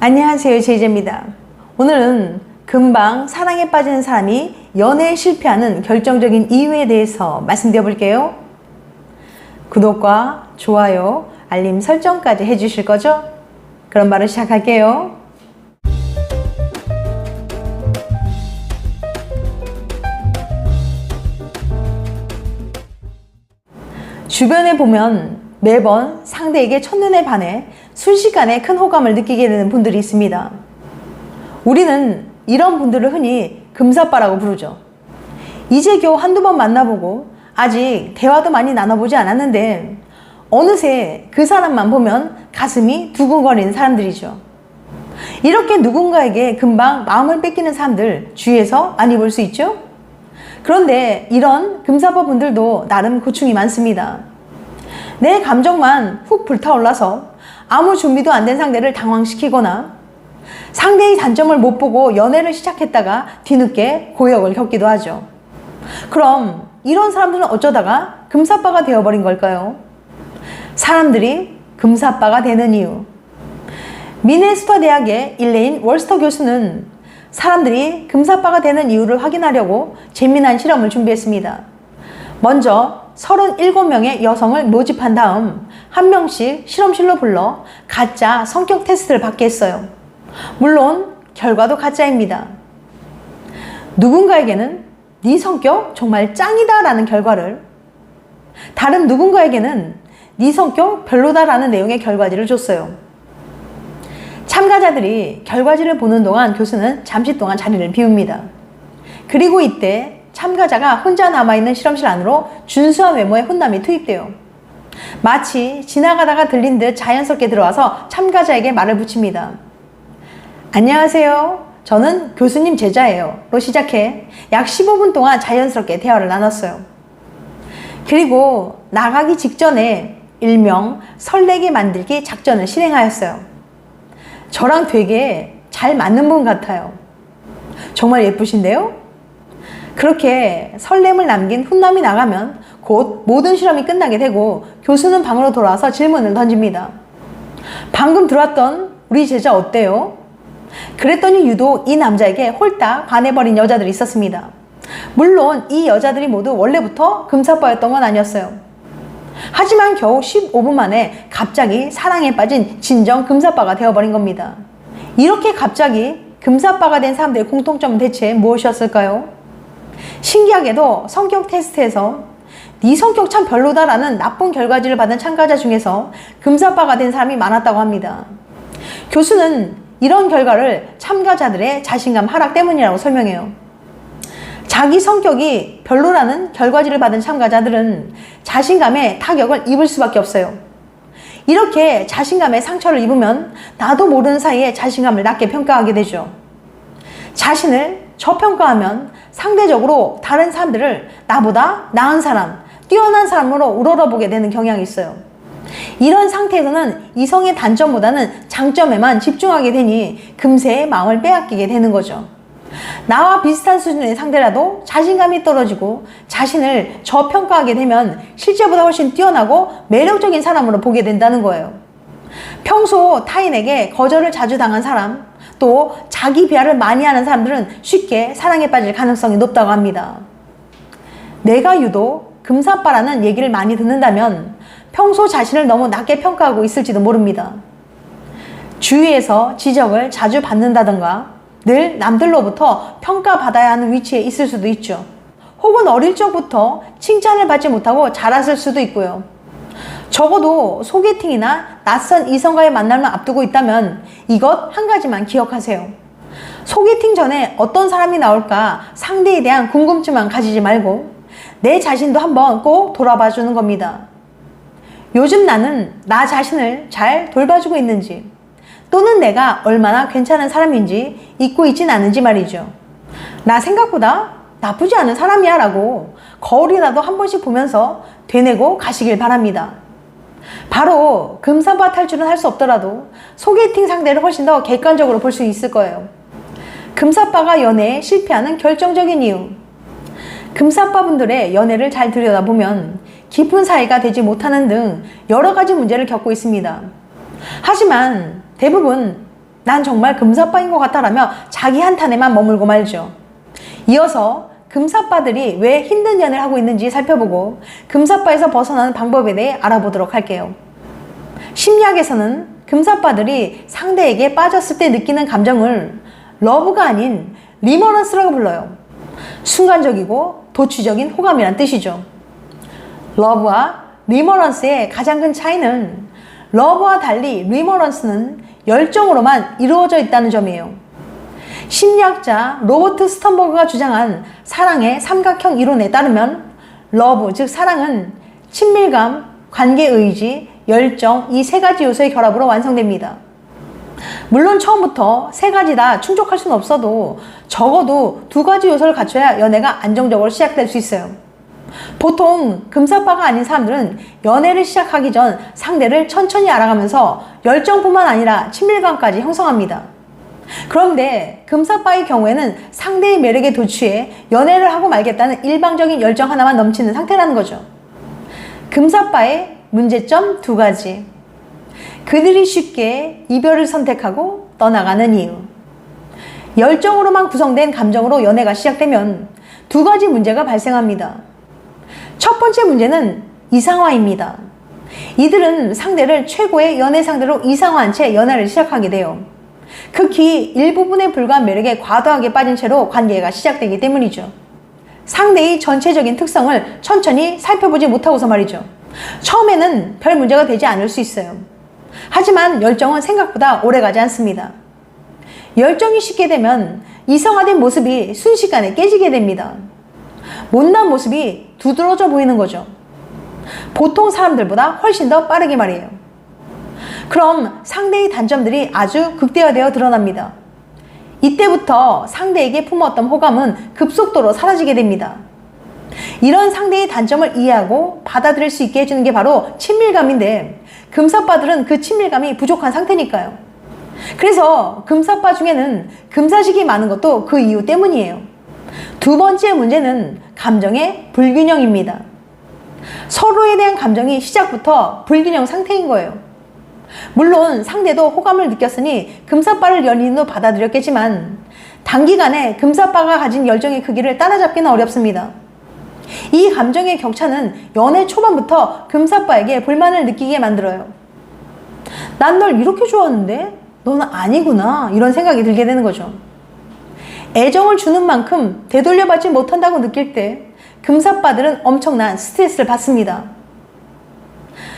안녕하세요 제이제입니다. 오늘은 금방 사랑에 빠지는 사람이 연애에 실패하는 결정적인 이유에 대해서 말씀드려 볼게요. 구독과 좋아요 알림 설정까지 해주실 거죠? 그럼 바로 시작할게요. 주변에 보면 매번 상대에게 첫눈에 반해 순식간에 큰 호감을 느끼게 되는 분들이 있습니다. 우리는 이런 분들을 흔히 금사빠라고 부르죠. 이제 겨우 한두 번 만나보고 아직 대화도 많이 나눠보지 않았는데 어느새 그 사람만 보면 가슴이 두근거리는 사람들이죠. 이렇게 누군가에게 금방 마음을 뺏기는 사람들 주위에서 많이 볼 수 있죠? 그런데 이런 금사빠 분들도 나름 고충이 많습니다. 내 감정만 훅 불타올라서 아무 준비도 안 된 상대를 당황시키거나 상대의 단점을 못 보고 연애를 시작했다가 뒤늦게 고역을 겪기도 하죠. 그럼 이런 사람들은 어쩌다가 금사빠가 되어버린 걸까요? 사람들이 금사빠가 되는 이유. 미네소타 대학의 일레인 월스터 교수는 사람들이 금사빠가 되는 이유를 확인하려고 재미난 실험을 준비했습니다. 먼저 37명의 여성을 모집한 다음 한 명씩 실험실로 불러 가짜 성격 테스트를 받게 했어요. 물론 결과도 가짜입니다. 누군가에게는 네 성격 정말 짱이다 라는 결과를 다른 누군가에게는 네 성격 별로다 라는 내용의 결과지를 줬어요. 참가자들이 결과지를 보는 동안 교수는 잠시 동안 자리를 비웁니다. 그리고 이때 참가자가 혼자 남아있는 실험실 안으로 준수한 외모의 혼남이 투입돼요. 마치 지나가다가 들린 듯 자연스럽게 들어와서 참가자에게 말을 붙입니다. 안녕하세요. 저는 교수님 제자예요. 로 시작해 약 15분 동안 자연스럽게 대화를 나눴어요. 그리고 나가기 직전에 일명 설레게 만들기 작전을 실행하였어요. 저랑 되게 잘 맞는 분 같아요. 정말 예쁘신데요? 그렇게 설렘을 남긴 훈남이 나가면 곧 모든 실험이 끝나게 되고 교수는 방으로 돌아와서 질문을 던집니다. 방금 들어왔던 우리 제자 어때요? 그랬더니 유독 이 남자에게 홀딱 반해버린 여자들이 있었습니다. 물론 이 여자들이 모두 원래부터 금사빠였던 건 아니었어요. 하지만 겨우 15분 만에 갑자기 사랑에 빠진 진정 금사빠가 되어버린 겁니다. 이렇게 갑자기 금사빠가 된 사람들의 공통점은 대체 무엇이었을까요? 신기하게도 성격 테스트에서 네 성격 참 별로다라는 나쁜 결과지를 받은 참가자 중에서 금사빠가 된 사람이 많았다고 합니다. 교수는 이런 결과를 참가자들의 자신감 하락 때문이라고 설명해요. 자기 성격이 별로라는 결과지를 받은 참가자들은 자신감에 타격을 입을 수밖에 없어요. 이렇게 자신감에 상처를 입으면 나도 모르는 사이에 자신감을 낮게 평가하게 되죠. 자신을 저평가하면 상대적으로 다른 사람들을 나보다 나은 사람, 뛰어난 사람으로 우러러보게 되는 경향이 있어요. 이런 상태에서는 이성의 단점보다는 장점에만 집중하게 되니 금세 마음을 빼앗기게 되는 거죠. 나와 비슷한 수준의 상대라도 자신감이 떨어지고 자신을 저평가하게 되면 실제보다 훨씬 뛰어나고 매력적인 사람으로 보게 된다는 거예요. 평소 타인에게 거절을 자주 당한 사람, 또 자기 비하를 많이 하는 사람들은 쉽게 사랑에 빠질 가능성이 높다고 합니다. 내가 유독 금사빠라는 얘기를 많이 듣는다면 평소 자신을 너무 낮게 평가하고 있을지도 모릅니다. 주위에서 지적을 자주 받는다던가 늘 남들로부터 평가받아야 하는 위치에 있을 수도 있죠. 혹은 어릴 적부터 칭찬을 받지 못하고 자랐을 수도 있고요. 적어도 소개팅이나 낯선 이성과의 만남을 앞두고 있다면 이것 한 가지만 기억하세요. 소개팅 전에 어떤 사람이 나올까 상대에 대한 궁금증만 가지지 말고 내 자신도 한번 꼭 돌아봐 주는 겁니다. 요즘 나는 나 자신을 잘 돌봐주고 있는지 또는 내가 얼마나 괜찮은 사람인지 잊고 있진 않은지 말이죠. 나 생각보다 나쁘지 않은 사람이야 라고 거울이라도 한 번씩 보면서 되뇌고 가시길 바랍니다. 바로 금사빠 탈출은 할 수 없더라도 소개팅 상대를 훨씬 더 객관적으로 볼 수 있을 거예요. 금사빠가 연애에 실패하는 결정적인 이유. 금사빠 분들의 연애를 잘 들여다보면 깊은 사이가 되지 못하는 등 여러 가지 문제를 겪고 있습니다. 하지만 대부분 난 정말 금사빠인 것 같아라며 자기 한탄에만 머물고 말죠. 이어서 금사빠들이 왜 힘든 연애를 하고 있는지 살펴보고 금사빠에서 벗어나는 방법에 대해 알아보도록 할게요. 심리학에서는 금사빠들이 상대에게 빠졌을 때 느끼는 감정을 러브가 아닌 리머런스라고 불러요. 순간적이고 도취적인 호감이란 뜻이죠. 러브와 리머런스의 가장 큰 차이는 러브와 달리 리머런스는 열정으로만 이루어져 있다는 점이에요. 심리학자 로버트 스턴버그가 주장한 사랑의 삼각형 이론에 따르면 러브, 즉 사랑은 친밀감, 관계 의지, 열정 이 세 가지 요소의 결합으로 완성됩니다. 물론 처음부터 세 가지 다 충족할 수는 없어도 적어도 두 가지 요소를 갖춰야 연애가 안정적으로 시작될 수 있어요. 보통 금사빠가 아닌 사람들은 연애를 시작하기 전 상대를 천천히 알아가면서 열정뿐만 아니라 친밀감까지 형성합니다. 그런데 금사빠의 경우에는 상대의 매력에 도취해 연애를 하고 말겠다는 일방적인 열정 하나만 넘치는 상태라는 거죠. 금사빠의 문제점 두 가지. 그들이 쉽게 이별을 선택하고 떠나가는 이유. 열정으로만 구성된 감정으로 연애가 시작되면 두 가지 문제가 발생합니다. 첫 번째 문제는 이상화입니다. 이들은 상대를 최고의 연애 상대로 이상화한 채 연애를 시작하게 돼요. 극히 일부분에 불과한 매력에 과도하게 빠진 채로 관계가 시작되기 때문이죠. 상대의 전체적인 특성을 천천히 살펴보지 못하고서 말이죠. 처음에는 별 문제가 되지 않을 수 있어요. 하지만 열정은 생각보다 오래 가지 않습니다. 열정이 식게 되면 이성화된 모습이 순식간에 깨지게 됩니다. 못난 모습이 두드러져 보이는 거죠. 보통 사람들보다 훨씬 더 빠르게 말이에요. 그럼 상대의 단점들이 아주 극대화되어 드러납니다. 이때부터 상대에게 품었던 호감은 급속도로 사라지게 됩니다. 이런 상대의 단점을 이해하고 받아들일 수 있게 해주는 게 바로 친밀감인데 금사빠들은 그 친밀감이 부족한 상태니까요. 그래서 금사빠 중에는 금사식이 많은 것도 그 이유 때문이에요. 두 번째 문제는 감정의 불균형입니다. 서로에 대한 감정이 시작부터 불균형 상태인 거예요. 물론 상대도 호감을 느꼈으니 금사빠를 연인으로 받아들였겠지만 단기간에 금사빠가 가진 열정의 크기를 따라잡기는 어렵습니다. 이 감정의 격차는 연애 초반부터 금사빠에게 불만을 느끼게 만들어요. 난 널 이렇게 좋아하는데 너는 아니구나 이런 생각이 들게 되는 거죠. 애정을 주는 만큼 되돌려받지 못한다고 느낄 때 금사빠들은 엄청난 스트레스를 받습니다.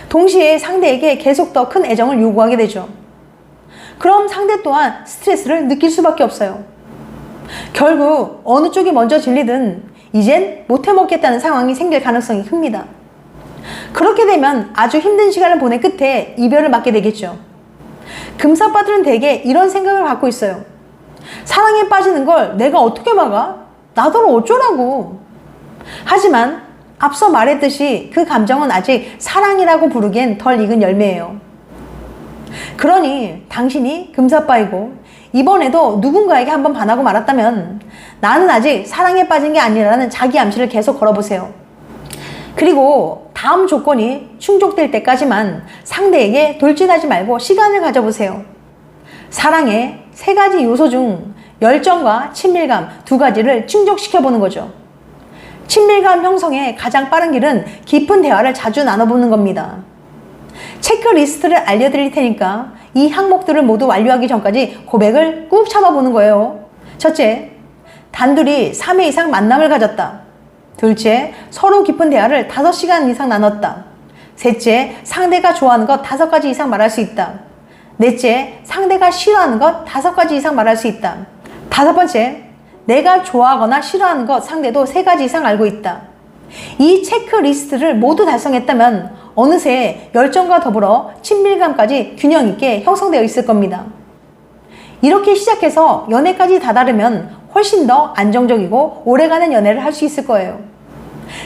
동시에 상대에게 계속 더 큰 애정을 요구하게 되죠. 그럼 상대 또한 스트레스를 느낄 수밖에 없어요. 결국 어느 쪽이 먼저 질리든 이젠 못해 먹겠다는 상황이 생길 가능성이 큽니다. 그렇게 되면 아주 힘든 시간을 보낸 끝에 이별을 맞게 되겠죠. 금사빠들은 대개 이런 생각을 갖고 있어요. 사랑에 빠지는 걸 내가 어떻게 막아? 나더러 어쩌라고. 하지만 앞서 말했듯이 그 감정은 아직 사랑이라고 부르기엔 덜 익은 열매예요. 그러니 당신이 금사빠이고 이번에도 누군가에게 한번 반하고 말았다면 나는 아직 사랑에 빠진 게 아니라는 자기 암시를 계속 걸어보세요. 그리고 다음 조건이 충족될 때까지만 상대에게 돌진하지 말고 시간을 가져보세요. 사랑의 세 가지 요소 중 열정과 친밀감 두 가지를 충족시켜보는 거죠. 친밀감 형성의 가장 빠른 길은 깊은 대화를 자주 나눠보는 겁니다. 체크리스트를 알려드릴 테니까 이 항목들을 모두 완료하기 전까지 고백을 꾹 참아보는 거예요. 첫째, 단둘이 3회 이상 만남을 가졌다. 둘째, 서로 깊은 대화를 5시간 이상 나눴다. 셋째, 상대가 좋아하는 것 5가지 이상 말할 수 있다. 넷째, 상대가 싫어하는 것 5가지 이상 말할 수 있다. 다섯 번째, 내가 좋아하거나 싫어하는 것 상대도 세 가지 이상 알고 있다. 이 체크리스트를 모두 달성했다면 어느새 열정과 더불어 친밀감까지 균형 있게 형성되어 있을 겁니다. 이렇게 시작해서 연애까지 다다르면 훨씬 더 안정적이고 오래가는 연애를 할 수 있을 거예요.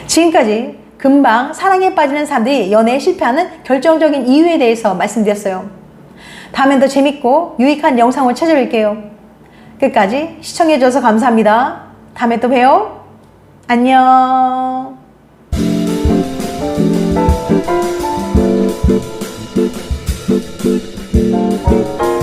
지금까지 금방 사랑에 빠지는 사람들이 연애에 실패하는 결정적인 이유에 대해서 말씀드렸어요. 다음엔 더 재밌고 유익한 영상을 찾아뵐게요. 끝까지 시청해주셔서 감사합니다. 다음에 또 봬요. 안녕. Thank you.